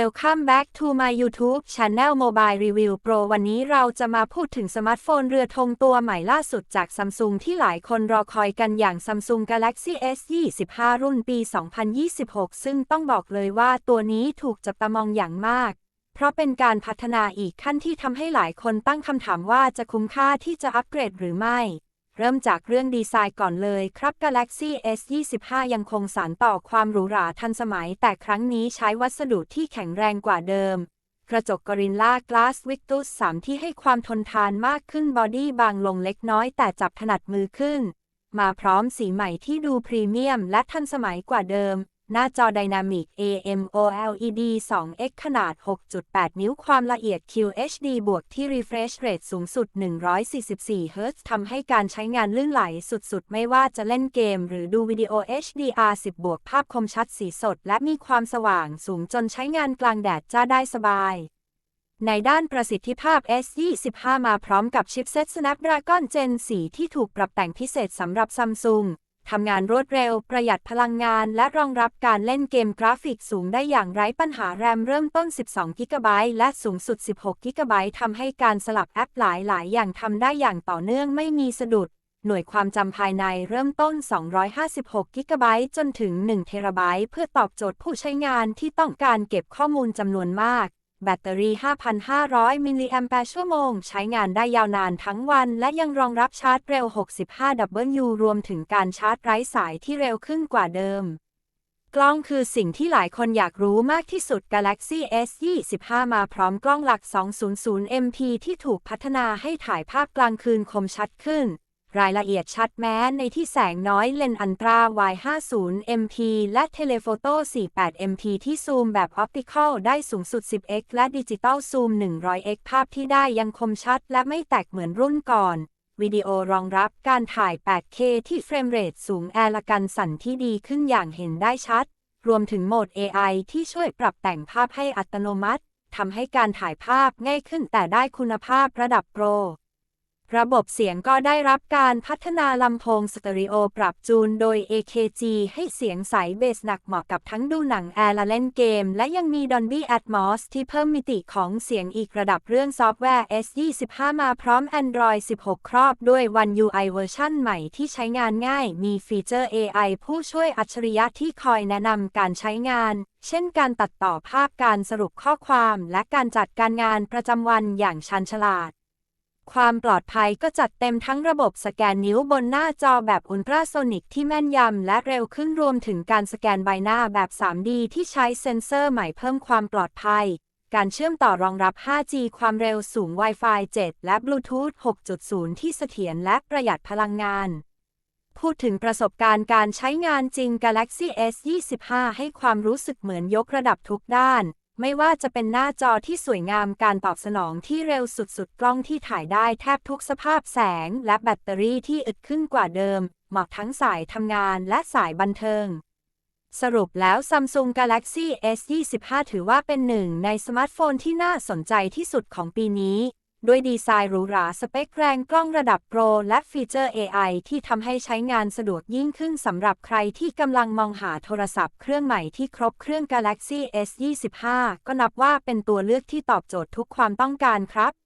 Welcome back to my YouTube Channel Mobile Review Pro วันนี้เราจะมาพูดถึงสมาร์ทโฟนเรือธงตัวใหม่ล่าสุดจาก Samsung ที่หลายคนรอคอยกันอย่าง Samsung Galaxy S 25รุ่นปี 2026 ซึ่งต้องบอกเลยว่าตัวนี้ถูกจับตามองอย่างมาก เพราะเป็นการพัฒนาอีกขั้นที่ทำให้หลายคนตั้งคำถามว่าจะคุ้มค่าที่จะอัปเกรดหรือไม่ เริ่มจากเรื่องดีไซน์ก่อนเลยครับ Galaxy S 25ยังคงสานต่อความหรูหราทันสมัย แต่ครั้งนี้ใช้วัสดุที่แข็งแรงกว่าเดิม กระจก Gorilla Glass Victus 3ที่ให้ความทนทานมากขึ้นบอดี้บางลงเล็กน้อยแต่จับถนัดมือขึ้น มาพร้อมสีใหม่ที่ดูพรีเมียมและทันสมัยกว่าเดิม หน้าจอ Dynamic AMOLED 2X ขนาด 6.8 นิ้วความละเอียด QHD บวกที่ refresh rate สูงสุด 144 Hz ทำให้การใช้งานลื่นไหลสุดๆ ไม่ว่าจะเล่นเกมหรือดูวิดีโอ HDR 10 บวกภาพคมชัดสีสด และมีความสว่างสูงจนใช้งานกลางแดดจ้าได้สบายในด้านประสิทธิภาพ S25 มาพร้อมกับชิปเซ็ต Snapdragon Gen 4 ที่ถูกปรับแต่งพิเศษสำหรับ Samsung ทำงานรวดเร็ว ประหยัดพลังงาน และรองรับการเล่นเกมกราฟิกสูงได้อย่างไร้ปัญหาแรมเริ่มต้น 12 g b และสูงสุด 16 g b ทำให้การสลับแอปหลาย ๆ อย่างทำได้อย่างต่อเนื่องไม่มีสะดุด หน่วยความจำภายในเริ่มต้น 256 g b จนถึง1 t b เพื่อตอบโจทย์ผู้ใช้งานที่ต้องการเก็บข้อมูลจำนวนมาก แบตเตอรี่ 5,500 มิลลิแอมแปร์ชั่วโมง ใช้งานได้ยาวนานทั้งวัน และยังรองรับชาร์จเร็ว 65W รวมถึงการชาร์จไร้สายที่เร็วขึ้นกว่าเดิม กล้องคือสิ่งที่หลายคนอยากรู้มากที่สุด Galaxy S 25มาพร้อมกล้องหลัก 200 MP ที่ถูกพัฒนาให้ถ่ายภาพกลางคืนคมชัดขึ้น รายละเอียดชัดแม้ในที่แสงน้อยเลนอันตรา Y50 MP และเทเลโฟโต้ 48 MP ที่ซูมแบบออปติคอลได้สูงสุด 10x และดิจิตอลซูม 100x ภาพที่ได้ยังคมชัดและไม่แตกเหมือนรุ่นก่อน วิดีโอรองรับการถ่าย 8K ที่เฟรมเรทสูงแอร์ละกันสั่นที่ดีขึ้นอย่างเห็นได้ชัด รวมถึงโหมด AI ที่ช่วยปรับแต่งภาพให้อัตโนมัติทำให้การถ่ายภาพง่ายขึ้นแต่ได้คุณภาพระดับโปร ระบบเสียงก็ได้รับการพัฒนาลำโพงสเตอริโอปรับจูนโดย AKG ให้เสียงใสเบสหนักเหมาะกับทั้งดูหนังแอร์และเล่นเกม และยังมี Dolby Atmos ที่เพิ่มมิติของเสียงอีกระดับเรื่องซอฟต์แวร์ S25 มาพร้อม Android 16 ครอบด้วย One UI เวอร์ชันใหม่ที่ใช้งานง่าย มีฟีเจอร์ AI ผู้ช่วยอัจฉริยะที่คอยแนะนำการใช้งาน เช่นการตัดต่อภาพการสรุปข้อความ และการจัดการงานประจำวันอย่างชันฉลาด ความปลอดภัยก็จัดเต็มทั้งระบบสแกนนิ้วบนหน้าจอแบบอุลตราโซนิกที่แม่นยำและเร็วขึ้นรวมถึงการสแกนใบหน้าแบบ 3D ที่ใช้เซ็นเซอร์ใหม่เพิ่มความปลอดภัย การเชื่อมต่อรองรับ 5G ความเร็วสูง Wi-Fi 7 และ Bluetooth 6.0 ที่เสถียรและประหยัดพลังงาน พูดถึงประสบการณ์การใช้งานจริง Galaxy S 25 ให้ความรู้สึกเหมือนยกระดับทุกด้าน ไม่ว่าจะเป็นหน้าจอที่สวยงามการตอบสนองที่เร็วสุดๆ กล้องที่ถ่ายได้แทบทุกสภาพแสง และแบตเตอรี่ที่อึดขึ้นกว่าเดิม เหมาะทั้งสายทำงานและสายบันเทิง สรุปแล้ว Samsung Galaxy S 25 ถือว่าเป็นหนึ่งในสมาร์ทโฟนที่น่าสนใจที่สุดของปีนี้ ด้วยดีไซน์หรูหราสเปคแรงกล้องระดับโปรและฟีเจอร์ AI ที่ทำให้ใช้งานสะดวกยิ่งขึ้นสำหรับใครที่กำลังมองหาโทรศัพท์เครื่องใหม่ที่ครบเครื่อง Galaxy S 25 ก็นับว่าเป็นตัวเลือกที่ตอบโจทย์ทุกความต้องการครับ